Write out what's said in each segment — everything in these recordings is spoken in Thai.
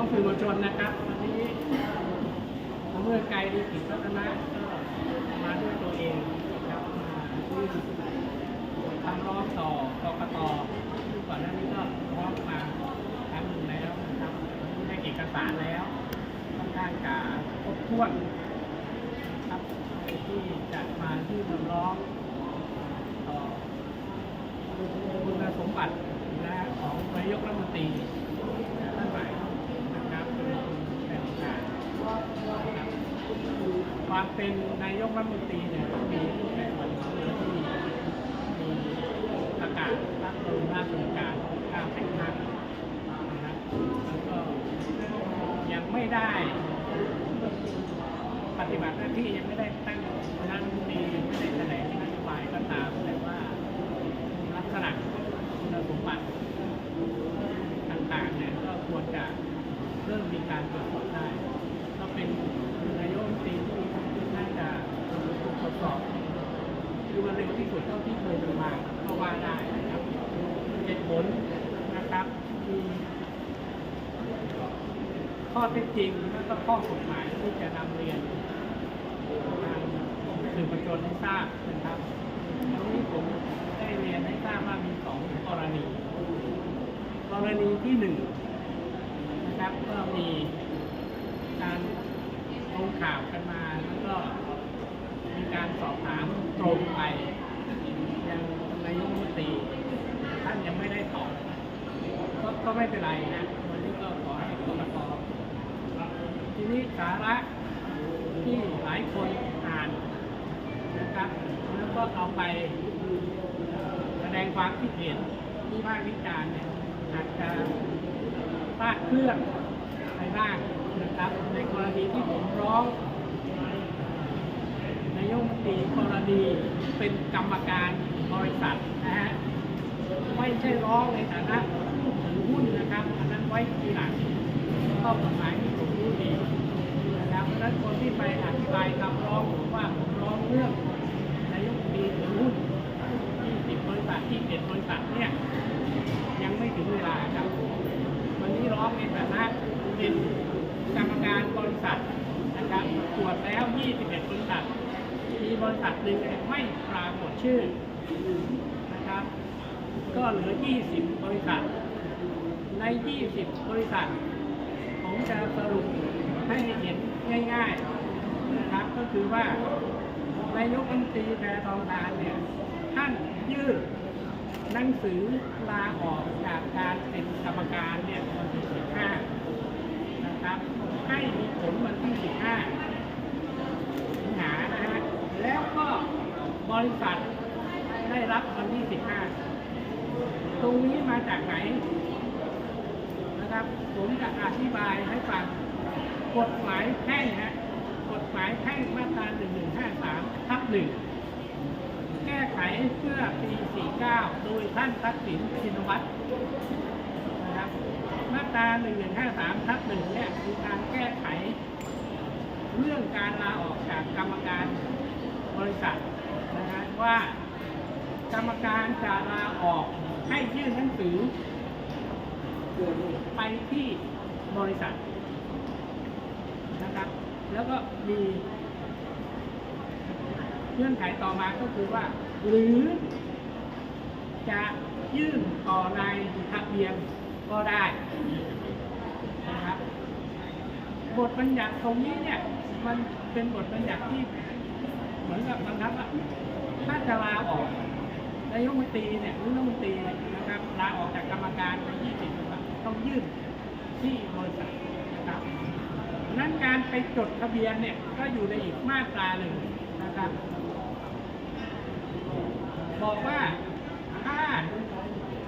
องสื่อมวลชนนะครับวันนี้ผมเมื่อไกลดีกิจพัฒนะก็มาด้วยตัวเองนะครับมายื่นคำร้องต่อกกตที่ก่อนหน้านี้ก็ร้องมาครั้งหนึ่งแล้วนะครับได้เอกสารแล้วค่อนข้างจะครบถ้วนครับที่จะมาที่นำร้องต่อคุณสมบัตินะของนายกรัฐมนตรีท่านใหม่นะครับเป็นแทนการนะครับ ความเป็นนายกรัฐมนตรีเนี่ยมีในส่วนที่มีประกาศรับรองราชการการแต่งตั้งนะครับแล้วก็ยังไม่ได้ ปฏิบัติหน้าที่ยังไม่ได้ตั้งคณะรัฐมนตรียังไม่ได้แถลงนโยบายก็ตามแต่ว่า ลักษณะคุณสมบัติต่างๆเนี่ยก็ควรจะเริ่มมีการตรวจสอบได้ ก็เป็นนายกรัฐมนตรีที่น่าจะถูกตรวจสอบคือมันเร็วที่สุดเท่าที่เคยเป็นมาก็ว่าได้นะครับเหตุผลนะครับมี ข้อเท็จจริงและก็ข้อกฎหมายที่จะนำเรียนทางสื่อมวลชนให้ทราบนะครับตรงนี้ผมได้เรียนให้ทราบว่ามีสองกรณี กรณีที่หนึ่งนะครับก็มีการลงข่าวกันมาแล้วก็มีการสอบถามตรงไปยังนายกรัฐมนตรีท่านยังไม่ได้ตอบก็ไม่เป็นไรนะ วันนี้ก็ขอให้กรกต นี้สาระที่หลายคนอ่านนะครับแล้วก็เอาไปแสดงความคิดเห็นที่ภาควิจารณ์เนี่ยอาจจะพลาดเคลื่อนไปบ้างนะครับในกรณีที่ผมร้องนายกตีกรณีเป็นกรรมการบริษัทนะฮะไม่ใช่ร้องในฐานะผู้ถือหุ้นนะครับอันนั้นไว้ทีหลังข้อกฎหมาย ผมรู้ดีนะครับเพราะฉะนั้นคนที่ไปอธิบายคำร้องผมว่าผมร้องเรื่องนายกรัฐมนตรีถือหุ้น20บริษัทที่7บริษัทเนี่ยยังไม่ถึงเวลาครับ วันนี้ร้องในฐานะเป็นกรรมการบริษัทนะครับตรวจแล้ว 21 บริษัท มีบริษัทหนึ่งไม่ปรากฏชื่อนะครับ ก็เหลือ 20 บริษัท ใน 20 บริษัท ผมจะสรุป ให้เห็นง่ายๆนะครับก็คือว่านายกรัฐมนตรีแพทองทานเนี่ยท่านยื่นหนังสือลาออกจากการเป็นกรรมการเนี่ยวันที่15นะครับให้มีผลวันที่ 15สิงหานะฮะแล้วก็บริษัทได้รับวันที่ 15 ตรงนี้มาจากไหนนะครับ ผมจะอธิบายให้ฟัง กฎหมายแพ่งฮะกฎหมายแพ่งมาตรา1153ทับ1แก้ไขเพื่อปี 49 โดยท่านทักษิณชินวัตรนะครับมาตรา 1153ทับ1เนี่ยคือการแก้ไข เรื่องการลาออกจากกรรมการบริษัทนะฮะว่ากรรมการจะลาออกให้ยื่นหนังสือ ไปที่บริษัท นะครับ แล้วก็มีเงื่อนไขต่อมาก็คือว่า หรือ จะยื่นต่อในทะเบียนก็ได้นะครับบทบัญญัติตรงนี้เนี่ย มันเป็นบทบัญญัติที่ เหมือนกับบังคับว่าถ้าจะลาออกนายกมนตรีเนี่ยหรือรัฐมนตรีเนี่ยนะครับลาออกจากกรรมการไป20บริษัทต้องยื่นที่บริษัท นั้นการไปจดทะเบียนเนี่ยก็อยู่ในอีกมาตราหนึ่งนะครับ บอกว่าถ้า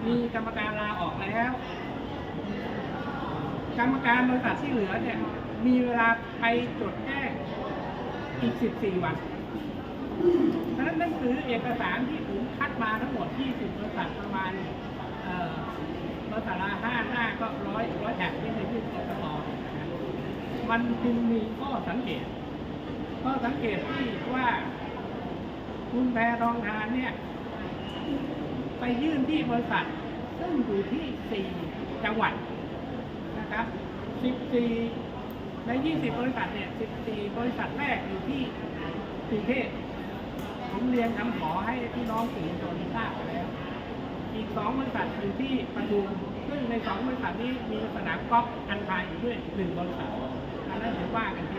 มีกรรมการลาออกแล้ว กรรมการบริษัทที่เหลือเนี่ยมีเวลาไปจดแจ้งอีก 14 วันเพราะฉะนั้นหนังสือเอกสารที่ผมคัดมาทั้งหมด 20บริษัทประมาณบริษัทละห้าหน้าก็ร้อยร้อยแถบที่ในยื่นกรกต มันจึงมีข้อสังเกตข้อสังเกตที่ว่า คุณแพรทองทานเนี่ย ไปยื่นที่บริษัท ซึ่งอยู่ที่ 4 จังหวัดนะครับ 14 ใน 20 บริษัทเนี่ย 14 บริษัทแรกอยู่ที่กรุงเทพผมเรียนคำขอให้พี่น้องสื่อชนทราบไปแล้ว อีก2บริษัทอยู่ที่ปทุมซึ่งใน2บริษัทนี้มีสนามกอล์ฟอันพายอยู่ด้วย1บริษัท อันนั้นเดี๋ยวว่ากันที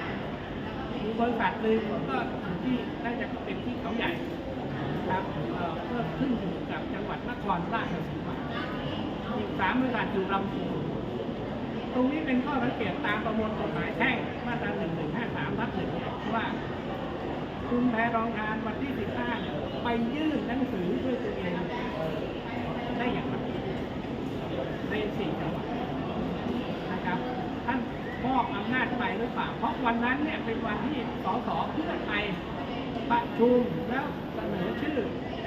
มีบริษัทหนึ่งก็อยู่ที่น่าจะเป็นที่เขาใหญ่ครับเพื่อขึ้นอยู่กับจังหวัดนครราชสีมาอีกสามบริษัทอยู่ลำพูนตรงนี้เป็นข้อสังเกตตามประมวลกฎหมายแพ่งมาตรา1153ทับหนึ่งเนี่ยว่าคุณแพรองทานวันที่15เนี่ยไปยื่นหนังสือด้วยตัวเองได้อย่างไรในสี่จังหวัดนะครับท่าน มอบอำนาจไปหรือเปล่า เพราะวันนั้นเนี่ยเป็นวันที่สสเพื่อไทยประชุมแล้วเสนอชื่อ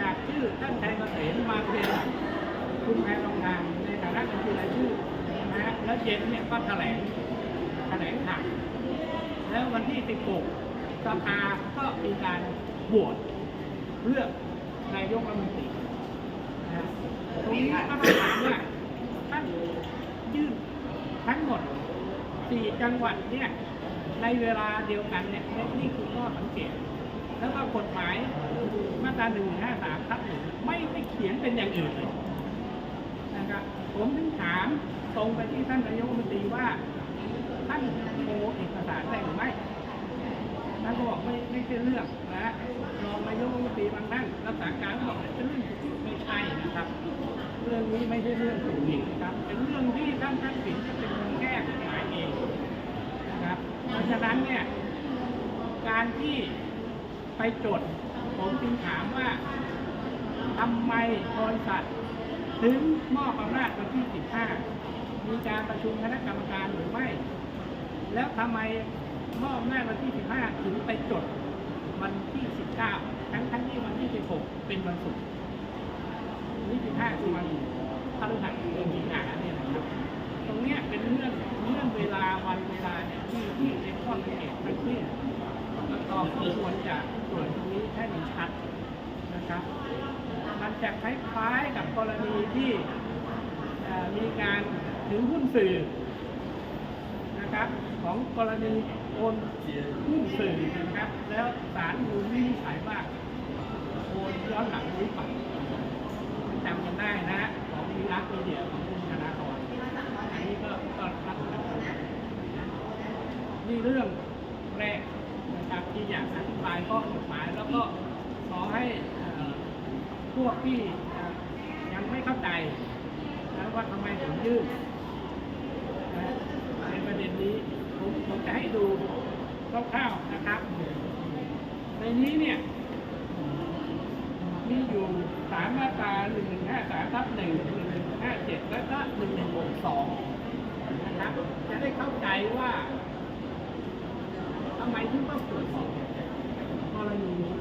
จากชื่อท่านชัยเกษมมาเป็นคุณแพรองทานในฐานะบัญชีรายชื่อนะฮะแล้วเย็นเนี่ยก็แถลงแถลงข่าวแล้ววันที่ 16 สภาก็มีการโหวตเลือกนายกรัฐมนตรีนะฮะตรงนี้ก็ต้องถามว่าท่านยื่นทั้งหมด 4จังหวัดเนี่ยในเวลาเดียวกันเนี่ยนี่คือข้อสังเกต แล้วก็กฎหมายมาตรา153ทับหนึ่งไม่ได้เขียนเป็นอย่างอื่นเลยนะครับผมถึงถามตรงไปที่ท่านนายกรัฐมนตรีว่าท่านโชว์เอกสารได้หรือไม่ท่านก็บอกไม่ไม่ใช่เรื่องนะฮะรองนายกรัฐมนตรีบางท่านรักษาการก็บอกเป็นเรื่องไม่ใช่นะครับ เรื่องนี้ไม่ใช่เรื่องถูกผิดนะครับเป็นเรื่องที่ท่านทักษิณจะเป็นคนแก้กฎหมายเองนะครับ เพราะฉะนั้นเนี่ยการที่ไปจด ผมจึงถามว่าทำไมบริษัทถึงมอบอำนาจวันที่ 15 มีการประชุมคณะกรรมการหรือไม่ แล้วทำไมมอบอำนาจวันที่ 15 ถึงไปจดวันที่ 19 ทั้งทั้งที่วันที่ 16 เป็นวันศุกร์วันที่ 15 คือวันพฤหัสเดือนมีนาเนี่ยนะครับ รงเนี้ยเป็นเรื่องเรื่องเวลาวันเวลาเนี่ยที่ที่เป็นข้อสังเกตทั้งสิ้นกกตควรจะตรวจตรงนี้ให้มันชัดนะครับ มันจะคล้ายๆกับกรณีที่มีการถือหุ้นสื่อนะครับของกรณีโอนหุ้นสื่อนะครับ แล้วศาลมูลวินิจฉัยว่าโอนย้อนหลังหรือเปล่าจำกันได้นะฮะของวีรักมีเดียของคุณธนาธรอันนี้ ก็ก็รับนี่เรื่องแรกนะครับที่อยากอธิบายข้อกฎหมาย แล้วก็ขอให้พวกที่ยังไม่เข้าใจนะว่าทำไมถึงยื่นในประเด็นนี้ผมผมจะให้ดูคร่าวๆนะครับ ในนี้เนี่ยมีอยู่สามมาตราหนึ่งหนึ่งห้าสามทับหนึ่งหนึ่งห้าเจ็ดแล้วก็หนึ่งหนึ่งหกสอง นะจะได้เข้าใจว่าทำไมถึงต้องตรวจสอบกรณีนี้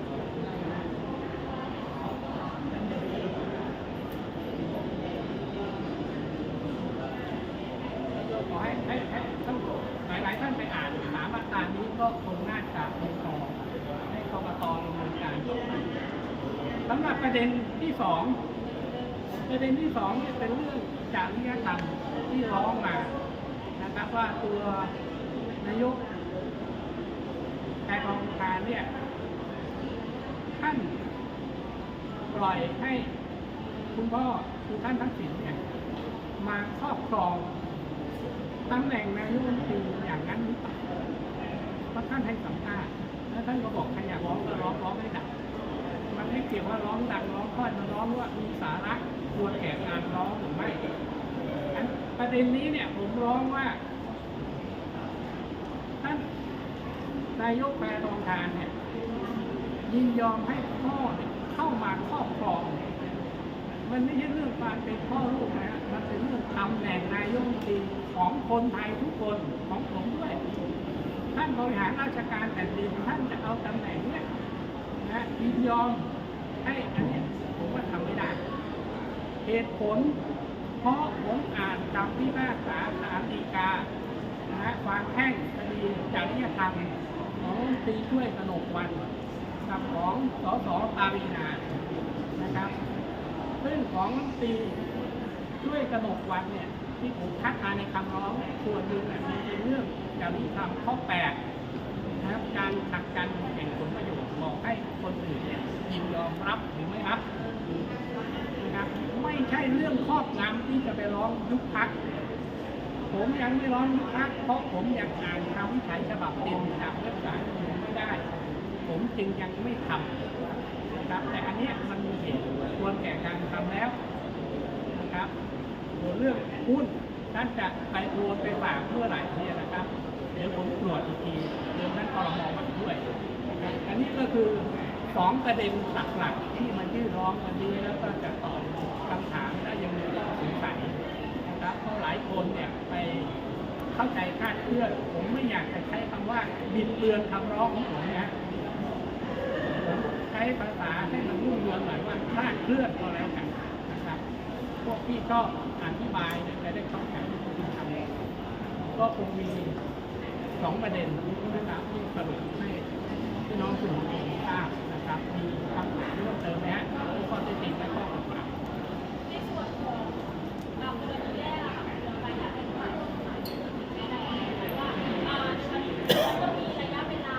ขอให้ให้ให้ท่านหลายหลายๆท่านไปอ่านสามมาตรานี้ก็คงน่าจะเป็นต่อให้กรกตดำเนินการสำหรับประเด็นที่สองประเด็นที่สองเนี่ยเป็นเรื่องจริยธรรมที่ร้องมา นะครับว่าตัวนายกนายกองการเนี่ยท่านปล่อยให้คุณพ่อคือท่านทักษิณเนี่ยมาครอบครองตำแหน่งนายกรัฐมนตรีอย่างนั้นหรือเปล่าเพราะท่านให้สัมภาษณ์แล้วท่านก็บอกใครอยากร้องก็ร้องร้องให้ดังมันไม่เกี่ยวว่าร้องดังร้องค่อยมันร้องว่ามีสาระควรแก่การร้องหรือไม่ ประเด็นนี้เนี่ยผมร้องว่า ท่านนายกแปรรองทานเนี่ยยินยอมให้พ่อเนี่ยเข้ามาครอบครอง มันไม่ใช่เรื่องการเป็นพ่อลูกนะมันเป็นเรื่องตำแหน่งนายกรัฐมนตรีของคนไทยทุกคนของผมด้วย ท่านบริหารราชการแผ่นดินท่านจะเอาตำแหน่งเนี้ยนะยินยอมให้อันเนี้ยผมว่าทำไม่ได้ เหตุผล เพราะผมอ่านคำพิพากษาศาลฎีกานะฮะความแพ่งคดีจริยธรรมของตีช่วยกนกวันกับของสสปารีนานะครับ ซึ่งของตีช่วยกนกวันเนี่ยที่ผมคัดมาในคำร้องส่วนหนึ่งเนี่ยมีจริยธรรมข้อ8นะครับการขัดกันแห่งผลประโยชน์บอกให้คนอื่นเนี่ยยินยอมรับหรือไม่รับ นะครับ ไม่ใช่เรื่องครอบงำที่จะไปร้องยุบพัก ผมยังไม่ร้องยุบพักเพราะผมยังอ่านคำวิจัยฉบับเต็มจากเว็บไซต์ผมไม่ได้ ผมจึงยังไม่ทำนะครับ แต่อันนี้มันมีเหตุควรแก่การทำแล้วนะครับส่วเรื่องหุ้นท่านจะไปโอนไปฝากเมื่อไหร่เนี่ยนะครับ เดี๋ยวผมตรวจอีกทีเดี๋ยวท่านกรมองมาด้วยอันนี้ก็คือสองประเด็นหลักๆที่มันยื่นร้องวันนี้แล้วก็จะตอบำถามและยังมีข้อสงสัยนะครับเพราะหลายคนเนี่ยไปเข้าใจคลาดเคลื่อน ผมไม่อยากจะใช้คำว่าบิดเบือนคำร้องของผมนะผมใช้ภาษาให้มันรุ่งเรืองหน่อยว่าคลาดเคลื่อนก็แล้วกันนะครับ พวกที่ชอบอธิบายเนี่ยจะได้เข้าใจที่ทำก็คงมีสองประเด็นนะครับที่สรุปให้พี่น้องสื่อมวลชนทราบนะครับมีคำถามเพิ่มเติมไหมฮะข้อเท็จจริงและข้อกฎหมาย ในส่วนของเราเดือนแรกอะค่ะเดือนไปอยากให้ฝ่ายกฎหมายไม่ได้ว่าอ่ามันก็มีระยะเวลา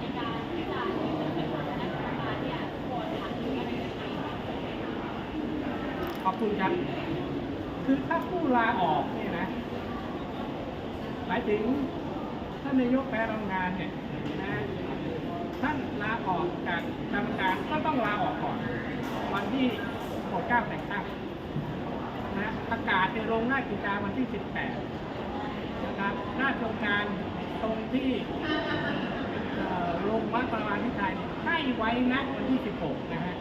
ในการที่จะเป็นคณะกรรมการเนี่ยก่อนทำหรืออะไรยังไง ขอบ คุณครับ คือถ้าผู้ลาออกเนี่ยนะ หมายถึงท่านนายกแปรรงงานเนี่ยนะท่านลาออกจากกรรมการก็ต้องลาออกก่อน วันที่โปรดเกล้าแต่งตั้งนะประกาศในโรงรากิจจารวันที่ 18 นะครับหน้าโครงการตรงที่โรงวัดประมาณพิชัยเนี่ยให้ไว้ณวันที่ 16 นะฮะ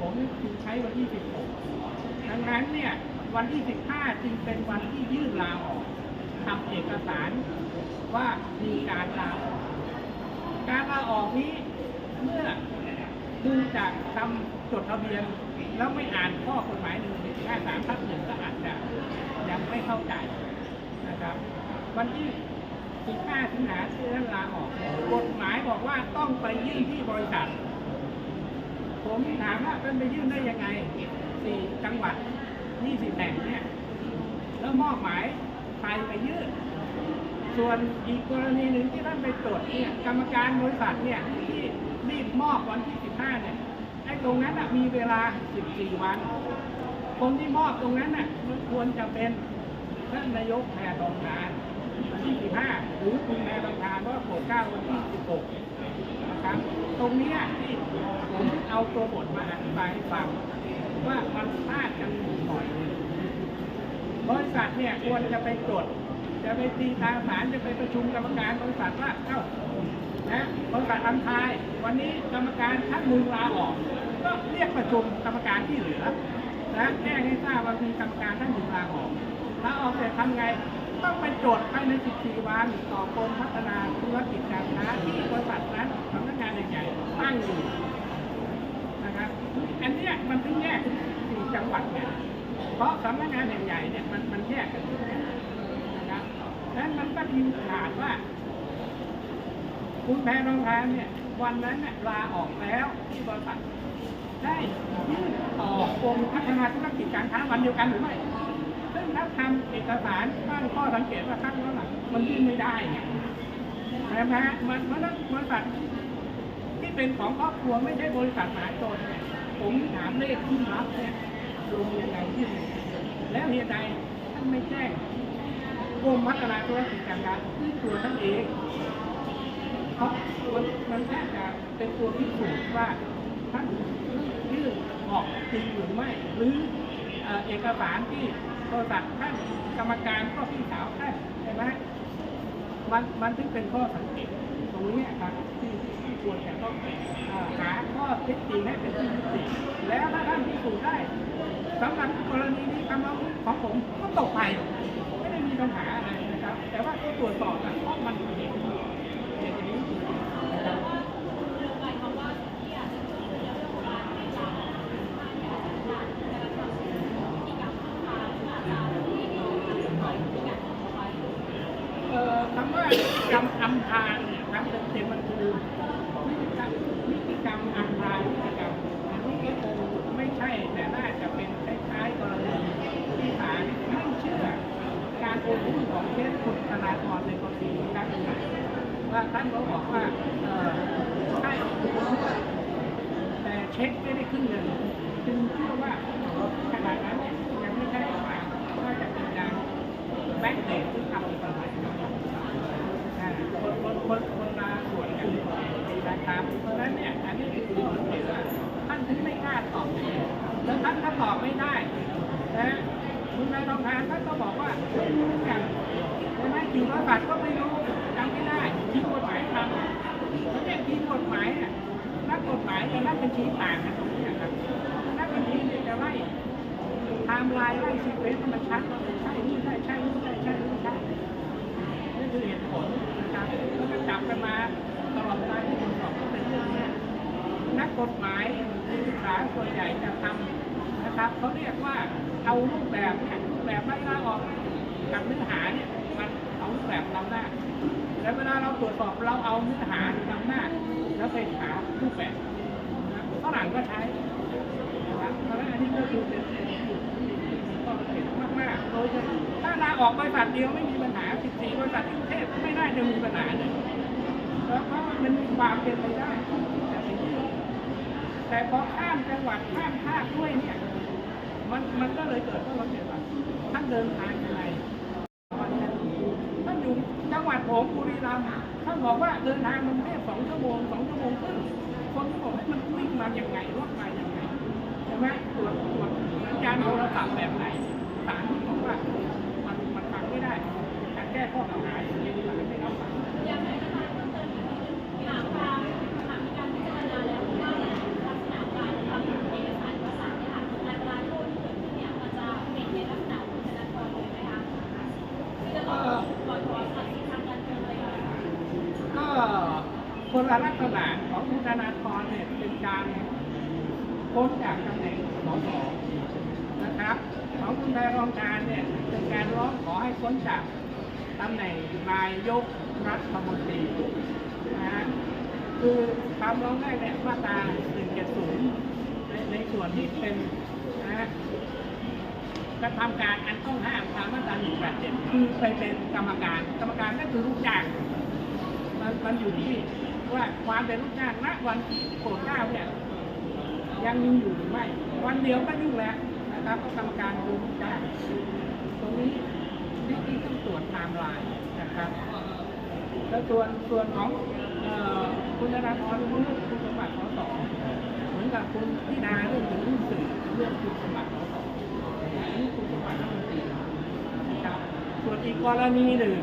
ผมจึงใช้วันที่ 16 ดังนั้นเนี่ยวันที่ 15 จึงเป็นวันที่ยื่นลาออกทำเอกสารว่ามีการลาออกการลาออกนี้เมื่อดูจากคำจดทะเบียน แล้วไม่อ่านข้อกฎหมายหนึ่งห้าสามทับหนึ่งก็อาจจะยังไม่เข้าใจนะครับ วันที่15สิงหาที่ท่านลาออกกฎหมายบอกว่าต้องไปยื่นที่บริษัท ผมถามว่าท่านไปยื่นได้ยังไง สี่จังหวัดยี่สิบแห่งเนี่ยแล้วมอบหมายใครไปยื่นส่วนอีกกรณีหนึ่งที่ท่านไปตรวจเนี่ยกรรมการบริษัทเนี่ยที่รีบมอบวันที่ 15 เนี่ยไอ้ตรงนั้นน่ะมีเวลา 14 วัน คนที่มอบตรงนั้นน่ะมันควรจะเป็นท่านนายกแพทองทานวันที่ 15 หรือคุณแพทองทานว่าโปรดเก้าวันที่ 16 นะครับ ตรงนี้ที่ผมเอาตัวบทมาอธิบายให้ฟัง ว่ามันพลาดกันหน่อยบริษัทเนี่ยควรจะไปจดจจะไปตีตามสารจะไปประชุมกรรมการบริษัทว่าเอ้านะบริษัทอันทาย วันนี้กรรมการท่านหนึ่งลาออก ก็เรียกประชุมกรรมการที่เหลือนะแจ้งให้ทราบว่ามีกรรมการท่านหนึ่งลาออกลาออกเสร็จทำไงต้องไปจภายใน 14 วันต่อกรมพัฒนาธุรกิจการค้าที่บริษัทนั้นสำนักงานใหญ่ๆตั้งอยู่ อันเนี้ยมันถึงแยกสี่จังหวัดเนี่ยเพราะสำนักงานใหญ่ๆเนี่ยมันมันแยกกันอยู่เนี่ยนะครับดังนั้นมันก็มีขาดว่า คุณแพรองทานเนี่ยวันนั้นเนี่ยลาออกแล้วที่บริษัทได้ยื่นต่อกรมพัฒนาธุรกิจการค้าวันเดียวกันหรือไม่ซึ่งถ้าทำเอกสารตั้งข้อสังเกตว่าครั้งนั้นมันยื่นไม่ได้ไงใช่ไหมฮะมันมันต้องบริษัทที่เป็นของครอบครัวไม่ใช่บริษัทมหาชนเนี่ย ผมถามเลขที่รับเนี่ยรวมยังไงที่ไหนแล้วเหตุใดท่านไม่แจ้งกรมพัฒนาธุรกิจการค้าที่ตัวท่านเองเพราะมันมันแค่จะเป็นตัวพิสูจน์ว่าท่านยื่นออกจริงหรือไม่ หรือเอกสารที่บริษัทท่านกรรมการก็พี่สาวท่านใช่ไหมมันมันถึงเป็นข้อสังเกตตรงนี้ครับที่ ควรจะต้องหาข้อเท็จจริงให้เป็นที่ยุติแล้วถ้าท่านพิสูจน์ได้สำหรับกรณีนี้คำร้องของผมก็ตกไป ไม่ได้มีปัญหาอะไรนะครับ แต่ว่าก็ตรวจสอบนะเพราะมันเห็นเห็นอย่างนี้นะครับความว่าจจะช่วยเหลือเรื่องของกรรให้กรรการทำอาจจะที่มีการทำไปในการเอาไว้เอ่อคำว่านิติกรรมอำพางเนี่ยครับเต็มๆมันคือนิติกรรมนิติกรรมอำพรางนิติกรรมอันนี้ก็คงไม่ใช่ แต่น่าจะเป็นคล้ายๆกรณีที่ศาลไม่เชื่อการโอนหุ้นของเคสคุณธนาธรในกรณีนั้นว่าท่านเขาบอกว่าใช่แต่เช็คไม่ได้ขึ้นเงินจึงเชื่อว่าขนาดนั้นเนี่ยยังไม่ใช่ว่าว่าจะเป็นการแบ็กเดทที่ทำอ่าคนคนคนคนมาสวนกันนะครับเพราะฉะนั้นเนี่ยอันนี้คือจุดเห็นว่าท่านถึงไม่กล้าตอบแล้วท่านก็ตอบไม่ได้นะคุณนายทองทานท่านก็บอกว่าอย่าง ใช่ร้อยบาทก็ไม่รู้จำไม่ได้ทีมกฎหมายทำแล้วเนี่ยทีมกฎหมายนี่ยนักกฎหมายกับนักบัญชีต่างกันตรงนี้ครับนักบัญชีเนี่ยจะไล่ไทม์ไลน์ไล่ซีเควนต์ให้มันชัดว่าใช่นี่ใช่ใช่นี่ใช่ใช่นี่ใช่นี่คือเหตุผลนะครับแล้วก็จับกันมาตลอดเวลาที่ผมสอบก็เป็นเรื่องนี้นักกฎหมายที่ศึกษาส่วนใหญ่จะทำนะครับเขาเรียกว่าเอารูปแบบเนี่ยรูปแบบไล่ลาออกกับเนื้อหาเนี่ย เอารูปแบบนำหน้า แล้วเวลาเราตรวจสอบเราเอาเนื้อหานำหน้า แล้วไปหารูปแบบฝรั่งก็ใช้นะครับเพราะฉะนั้นอันนี้ก็คือเป็นจุดที่ก็เห็นมากๆโดยเฉพาะถ้าลาออกบริษัทเดียวไม่มีปัญหา 14 บริษัทที่กรุงเทพไม่ได้จะมีปัญหาเลยแล้วเพราะมันมีความเป็นไปได้แต่พอข้ามจังหวัดข้ามภาคด้วยเนี่ย มันมันก็เลยเกิดข้อสังเกตว่าท่านเดินทางยังไง จังหวัดผมบุรีรัมย์ท่านบอกว่าเดินทางมันแค่สองชั่วโมงสองชั่วโมงครึ่งคนก็บอกว่ามันวิ่งมาอย่างไงรถมาอย่างไงใช่ไหมตรวจตรวจสัญญาณโทรศัพท์แบบไหนศาลบอกว่ามันมันฟังไม่ได้การแก้ข้อกล่าวหาอย่างนี้มันไม่เอาฟัง คนละลักษณะของคุณธนาธรเนี่ยเป็นการพ้นจากตำแหน่งสสนะครับ ของคุณแพรองการเนี่ยเป็นการร้องขอให้พ้นจากตำแหน่งนายกรัฐมนตรีนะฮะคือคำร้องแรกเนี่ยมาตรา170ในในส่วนที่เป็นนะฮะกระทำการอันต้องห้ามตามมาตรา187คือไปเป็นกรรมการ กรรมการก็คือลูกจ้างมันมันอยู่ที่ ว่าความเป็นลูกจ้างณวันที่โปรดเกล้าเนี่ยยังมีอยู่หรือไม่ วันเดียวก็ยุ่งแล้วนะครับก็กรรมการคือลูกจ้างตรงนี้ที่ที่ต้องตรวจไทม์ไลน์นะครับแล้วส่วนส่วนของคุณธนาธรเรื่องคุณสมบัติข้อสสเหมือนกับคุณพินาเรื่องถึงหุ้นสื่อเรื่องคุณสมบัติสสอันนี้คุณสมบัติรัฐมนตรีนะครับส่วนอีกกรณีหนึ่ง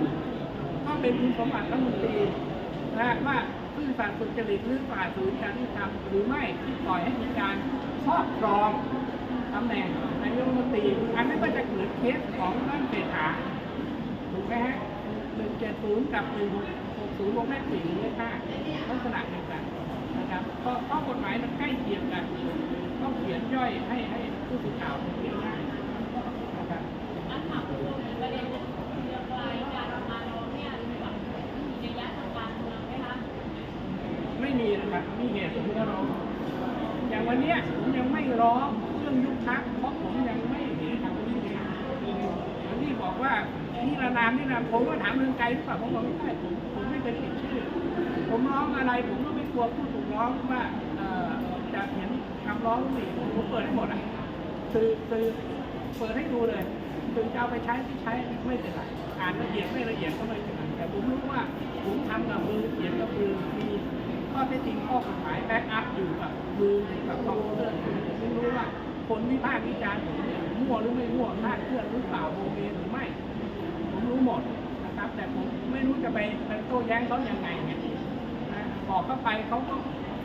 ก็เป็นคุณสมบัติรัฐมนตรีนะว่า ซื่อสัตย์สุจริตหรือฝ่าฝืนการที่ทำหรือไม่ที่ปล่อยให้มีการครอบครองตำแหน่งนายกรัฐมนตรีอันนี้ก็จะเกิดเคสของท่านเศรษฐาถูกไหมฮะหนึ่งเจ็ดศูนย์กับหนึ่งหกศูนย์วงเล็บสี่เล็บห้าลักษณะเดียวกันนะครับเพราะเพราะกฎหมายมันใกล้เคียงกันต้องเขียนย่อยให้ให้ผู้สื่อข่าวเขีนง่ายนะครับ อันถามคุณผู้ชมในประเด็นเรื่องรายการทำงานเราเนี่ยแบบมีระยะทางการเมืองไหมคะ ไม่มีนะครับมี เหตุผลก็ร้องอย่างวันเนี้ยผมยังไม่ร้องเรื่องยุบพักเพราะผมยังไม่เห็นทางนี้เลยอย่างที่บอกว่านี่ระนามนี่นะผมก็ถามเรื่องไกลหรือเปล่าผมบอกไม่ใช่ผมผมไม่เคยปิดชื่อ ผมร้องอะไรผมก็ไม่กลัวผู้ถูกร้องว่าจะเห็นคำร้องนี่ผมเปิดให้หมดอะคือคือเปิดให้ดูเลยถึงจะเอาไปใช้ที่ใช้ไม่เป็นไรอ่านละเอียดไม่ละเอียดก็ไม่เป็นไรแต่ผมรู้ว่าผมทำกับมือเขียนกับมือมี ข้อเท็จริงข้อกฎหมายแบ็กอัพอยู่กับมือกับคอมพิวเตอร์ผมไม่รู้ว่าคนวิพากษ์วิจารณ์ผมเนี่ยมั่วหรือไม่มั่วคลาดเคลื่อนหรือเปล่าโมเมหรือไม่ ผมรู้หมดนะครับ แต่ผมไม่รู้จะไปไปโต้แย้งเขายังไงเนี่ยนะบอกเข้าไปเขาก็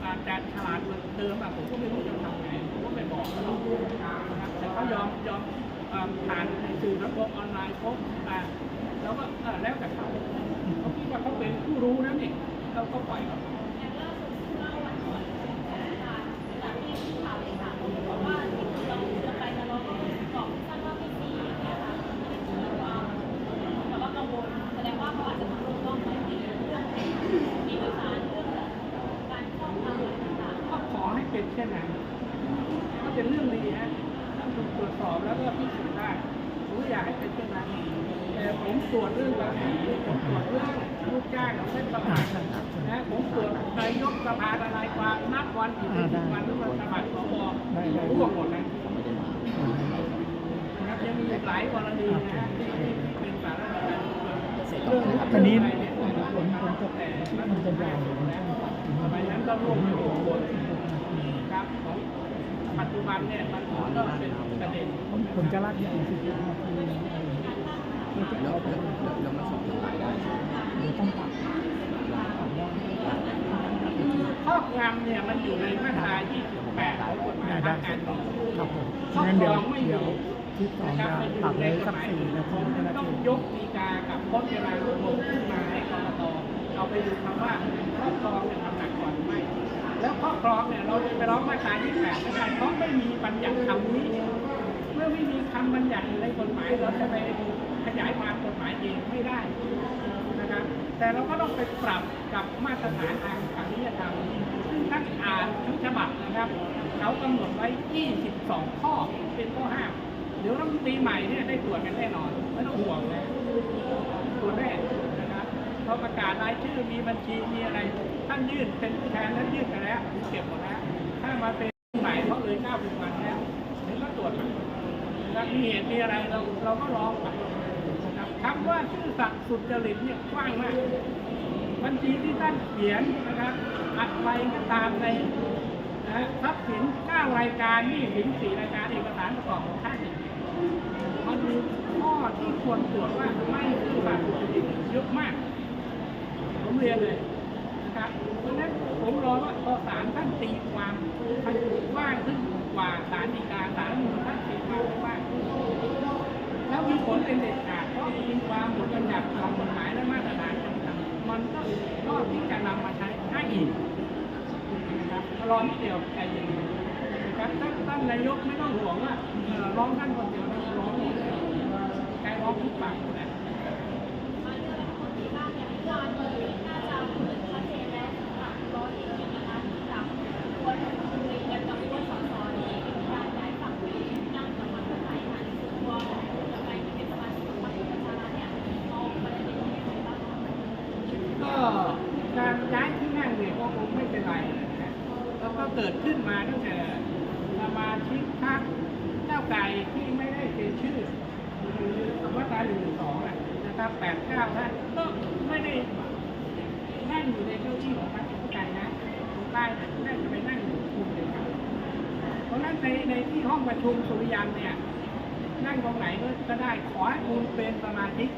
อาจจะฉลาดเหมือนเดิมอะผมก็ไม่รู้จะทำไงผมก็ไปบอกเขานะครับแต่เขายอมยอมผ่านสื่อระบบออนไลน์พบอ่าแล้วก็เออแล้วแต่เขาเขาคิดว่าเขาเป็นผู้รู้แล้วนี่เราก็ปล่อยเขา เราจะไปจะลองสอบท่านว่าไม่ดีอย่างเงี้ยค่ะมีความแต่ว่ากังวลแสดงว่าเขาอาจจะทำถูกต้องไหมในเรื่องมีเอกสารเรื่องการครอบครองอะไรต่างๆก็ขอให้เป็นเช่นนั้นก็เป็นเรื่องดีฮะต้องถูกตรวจสอบแล้วก็พิสูจน์ได้ ผมอยากให้เป็นเช่นนั้นแต่ผมตรวจเรื่องภาษีผมตรวจเรื่องลูกจ้างของเส้นสมัครนะผมตรวจนายกสภาทนายความนับวันกี่วันกี่วันหรือว่าสมัครสวร่วมหมดนะครับยังมีหลายกรณีนะที่เป็นสาระเรื่องอันนี้ผมผมจะมันจะยาวเลยนะสมัยนั้นก็ร่วมอยู่คนครับของ ปัจจุบันเนี่ยมันก็เป็นประเด็นผมจะลากยาวสิบนาทีอะไรอย่างเงี้ยเพื่อจะแล้วแล้วแล้วมันส่งทางไลน์ได้ใช่ไหมเดี๋ยวต้องตัดตัดได้ครอบงำเนี่ยมันอยู่ในมาตรา28ของกฎหมายได้ทางการเมืองครับผมครอบงั้นครเดี๋ยอวงไม่เดี๋ยวที่สองจะรับตัดเลยสักมันอสี่นนาทีกฎหมายนาต้องทียกฎีกากับพจน์เวลารวบรวมขึ้นมาให้กรกตเอาไปดูคำว่าครอบครองเนี่ย แล้วครอบครองเนี่ยเราจะไปร้องมาตรา28ไม่ได้เพราะไม่มีบัญญัติคำนี้ เมื่อไม่มีคำบัญญัติในกฎหมายเราจะไปขยายความกฎหมายเองไม่ได้นะครับแต่เราก็ต้องไปปรับกับมาตรฐานทางจริยธรรมซึ่งท่านอ่านทั้งฉบับนะครับเขากำหนดไว้ 22 ข้อเป็นข้อห้ามเดี๋ยวรัฐมนตรีใหม่เนี่ยได้ตรวจกันแน่นอนไม่ต้องห่วงเลยตรวจแน่นะครับ พอประกาศรายชื่อมีบัญชีมีอะไร ท่านยื่นเป็นผู้แทนนั้นยื่นกันแล้วเก็บหมดแล้วถ้ามาเป็นใหม่เพราะเลย90วันแล้วเดี๋ยวก็ตรวจมีเหตุมีอะไรเราเราก็ร้องไปครับคำว่าชื่อสัตย์สุจริตเนี่ยกว้างมากบัญชีที่ท่านเขียนนะครับอะไรก็ตามในนะทรัพย์สิน9รายการนี่สิน4รายการเอกสารประกอบของท่านเนี่ยมันมีข้อที่ควรตรวจว่าไม่ซื่อสัตย์สุจริตเยอะมาก ผมเรียนเลยนะครับเพราะนั้นผมรอว่าพอศาลท่านตีความท่านกว้างขึ้นกว่าศาลฎีกาศาลมนูญท่านตีความกว้างขึ้นแล้วมีผลเป็นเด็ดขาดเพราะตีความบทบัญญัติของกฎหมายและมาตรฐานต่างๆมันก็ก็ที่จะนำมาใช้อ้อิงนะครับรอนิดเดียวใจเย็นนะครับท่านท่านนายกไม่ต้องห่วงว่าเออร้องท่านคนเดียวนะร้องหมดเลยใครร้องทุกปากนะ ก็การย้ายที่นั่งเนี่ยก็คงไม่เป็นไรนะแล้วก็เกิดขึ้นมาตั้งแต่สมาชิกพรรคเจ้าไก่ที่ไม่ได้เซ็นชื่อสมาตราหนึ่งสองนะครับแปดเก้าท่านก็ไม่ได้นั่งอยู่ในเก้าอี้ของพรรคเจ้าวไก่นะตรงใต้น่าจะไปนั่งอยู่คุมเดียวกันเพราะนั้นในในที่ห้องประชุมสุริยันเนี่ยนั่งตรงไหนก็ก็ได้ขอให้คุณเป็นสมาชิก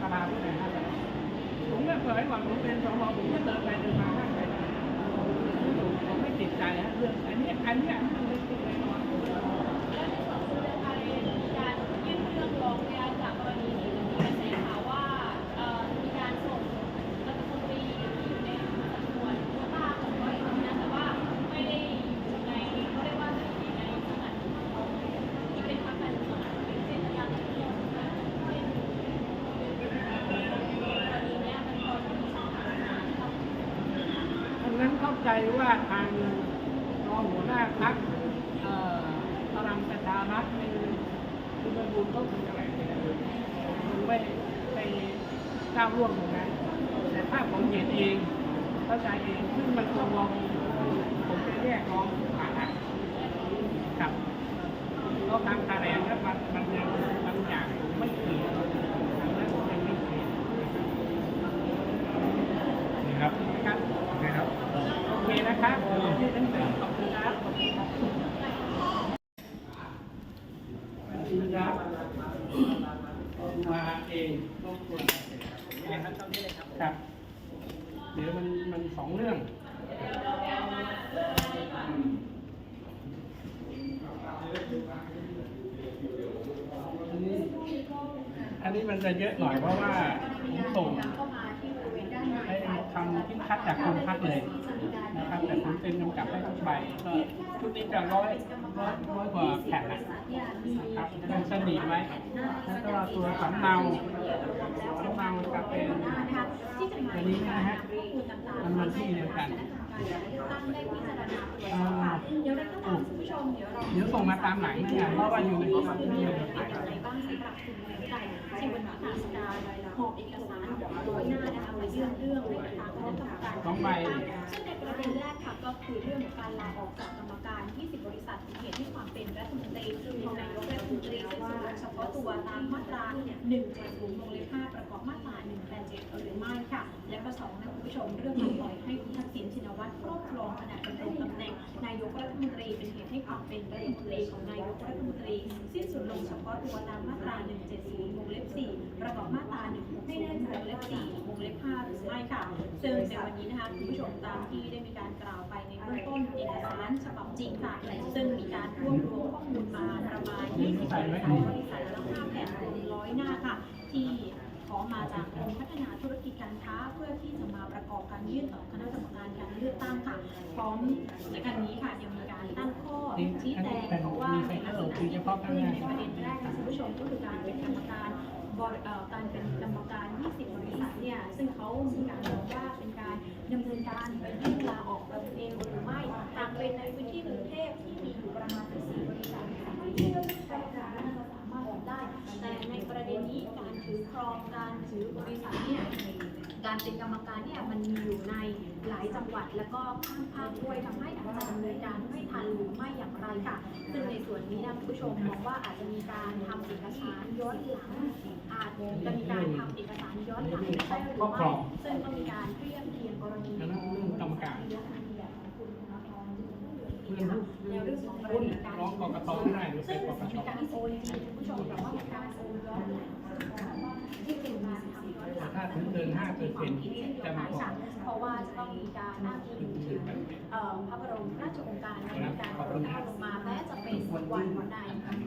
สภาผู้แทนราษฎร ผมก็เผยว่าผมเป็นสวผมก็เดินไปเดินมาบ้างไปผมไม่ติดใจฮะเรื่องอันนี้อันนี้อันนี้ไม่ติดในส่วนของเรื่องการมีการยื่นเรื่องร้องเรียนจากกรณีที่มีกระแสข่าวว่าเอ่อมีการส่งรัฐมนตรีที่อยู่ในสัดส่วนโควต้าของร้อยเอกนะแต่ว่าไม่ได้อยู่ในเขาเรียกว่าอยู่ในสถานของที่เป็นพรรคการเมืองอะเป็นเส้นทางการเมืองนะเป็นกรณีเนี้ยมันพอจะมีช่องทางไหนบ้าง อันนั้นเข้า ใจว่าทางรองหัวหน้าพักพลังประชารัฐคือคุณบรรบุก็คงจะแหลงคงไม่ไปก้าวร่วงตรงนั้นแต่ถ้าผมเห็นเองเข้าใจเองซึ่งมันคงลองผมจะแยกร้องผ่านนะครับเราทำแถลงแล้วมันนยังบางอย่างไม่เคลียร์ทางนั้นยังไม่เคลียร์นะครับ ครับ นะครับ โอเคนะครับที่ทั้งสองขอบคุณครับขอบคุณครับสวัสดีครับมาเอง รบกวนครับ เดี๋ยวมันมันสองเรื่องอันนี้อันนี้มันจะเยอะหน่อยเพราะว่าผมส่งเข้ามาที่ด้านในให้ ทำที่คัดจากโรงพักเลยนะครับแต่ผมเป็นกำกับให้ทุกใบก็ชุดนี้จะร้อยร้อยร้อยกว่าแผ่นนะครับเป็นสนิมไว้แล้วก็ตัวสำเนาสำเนาจะเป็นอันนี้นะฮะมันมันที่เดียวกันอ่าเดี๋ยวเราต้องถามคุณผู้ชมเดี๋ยวเราเดี๋ยวส่งมาตามหลังนะเพราะว่าอยู่ในนี้มันไม่อยู่ในอะไรบ้างสิำหรับคุณหญิงไก่ที่วันนี้ทางการหอบเอกสารร้อยหน้านะคะมา ยื่นเรื่องให้ทางคณะกรรมการสองใบซึ่งในประเด็นแรกค่ะ ก็คือเรื่องของการลาออกจากกรรมการ 20 บริษัทเป็นเหตุให้ความเป็นรัฐมนตรีของนายกรัฐมนตรีซึ่งส่วนเฉพาะตัวตามมาตรา170วงเล็บ5ประกอบมาตรา 187หรือไม่ค่ะ และก็สองนะคุณผู้ชมเรื่องการปล่อยให้คุณทักษิณชินวัตรครอบครองขณะดำรงตำแหน่งนายกรัฐมนตรีเป็นเหตุให้ความเป็นรัฐมนตรีของนายกรัฐมนตรีสิ้นสุดลงเฉพาะตัวตามมาตรา 170วงเล็บ4ประกอบมาตรา164วงเล็บ4วงเล็บ5หรือไม่ค่ะซึ่งในวันนี้นะคะคุณผู้ชมตามที่ได้มีการกล่าวไปในเบื้องต้นเอกสารฉบับจริงค่ะ ซึ่งมีการรวบรวมข้อมูลมาประมาณ20บริษัทบริษัทละ5แผ่นรวมร้อยหน้าค่ะ ที่ขอมาจากกรมพัฒนาธุรกิจการค้าเพื่อที่จะมาประกอบการยื่นต่อคณะกรรมการการเลือกตั้งค่ะ พร้อมในการนี้ค่ะยังมีการตั้งข้อชี้แจงเพราะว่าในลักษณะที่เกิดขึ้นในประเด็นแรกค่ะคุณผู้ชมก็คือการเป็นกรรมการบริเอ่อการเป็นกรรมการ 20 บริษัทเนี่ย ซึ่งเขามีการบอกว่าเป็นการดำเนินการยื่น ถือบริษัทเนี่ยการเป็นกรรมการเนี่ยมันมีอยู่ในหลายจังหวัด แล้วก็ข้ามภาคด้วยทำให้อาจจะดำเนินการไม่ทันหรือไม่อย่างไรค่ะ ซึ่งในส่วนนี้นะคุณผู้ชมมองว่าอาจจะมีการทำเอกสารย้อนหลังอาจจะมีการทำเอกสารย้อนหลังได้หรือครอบครไม่องซึ่งก็มีการเทียบเทียงกรณีแล้วนั่นเรื่องกรรมการในเรื่องของกรณีการร้องกรกตไม่ได้หรือไปซึ่งมีการโอนจริงคุณผู้ชมแต่ว่ามีการโอนย้อนหลัง ที่เป็นการทำย้อนหลังถ้าถึงเกิน5%จะมาก่อนเพราะว่าจะต้องมีการอ้างอิงถึงพระบรมราชโองการในการโปรดเกล้าลงมาแม้จะเป็นวันใน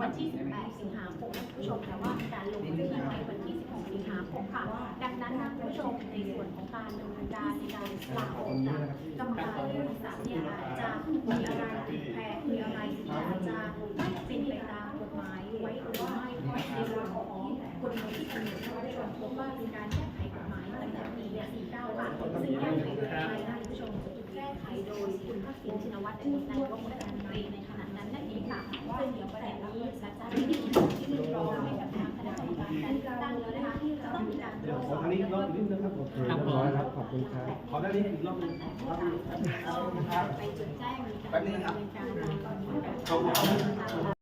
วันที่ 18 สิงหาคมนะคุณผู้ชมแต่ว่าการลงพื้นที่ไว้วันที่ 16 สิงหาคมค่ะ ดังนั้นนะคุณผู้ชมในส่วนของการดำเนินการในการลาออกจากกรรมการบริษัทเนี่ยอาจจะมีอะไรผิดแผกมีอะไรที่อาจจะไม่เป็นไปตามกฎหมายไว้หรือไม่เพราะในส่วนของ กฎหมายที่กำหนดให้คุณผู้ชมพบว่ามีการแก้ไขกฎหมายตั้งแต่ปี49ค่ะซึ่งแก้ไขโดยใครนะคุณผู้ชมแก้ไขโดยคุณทักษิณชินวัตรอดีตนายกรัฐมนตรีในขณะนั้นนั่นเองค่ะซึ่งเดี๋ยวประเด็นนี้จะจะไม่ได้มีการที่เรีร้องให้กับทางคณะกรรมการการเลือกตั้งแล้วนะคะที่จะต้องมีการตรวจสอบทางนี้รอบนิดนึงครับโอเคครับเรียบร้อยครับขอบคุณครับขอได้านนี้อีกรอบนึงครับไปจดแจ้งมีการดำเนินการตอบคุณครับ